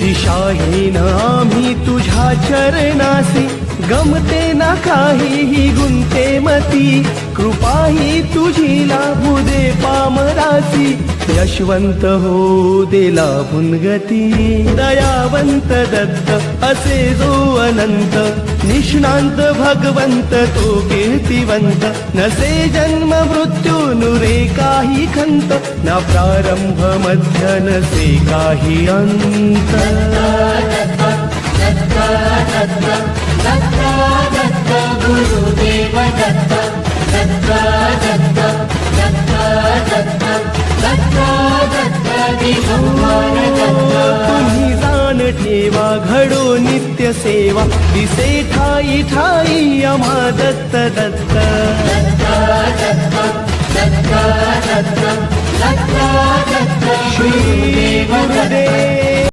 दिशाहीन आम्ही तुझ्या चरणासी. गमते ना काहीही गुंते मती. कृपाही तुझी लाभू दे पामरासी. यशवंत हो देला पुनगती दयावंत दत्त असे जो अनंत. निष्णांत भगवंत तो कीर्तिवंत. नसे जन्म मृत्यू खंत ना प्रारंभ मध्य नसे काही अंत। गुरुदेव दत्त दत्त दत्त दत्त दत्त दत्त दत्त दिगंबर दत्त तुम्ही जाण ठेवा घडो नित्य सेवा दिसे ठाई ठाई आम्हा दत्त दत्त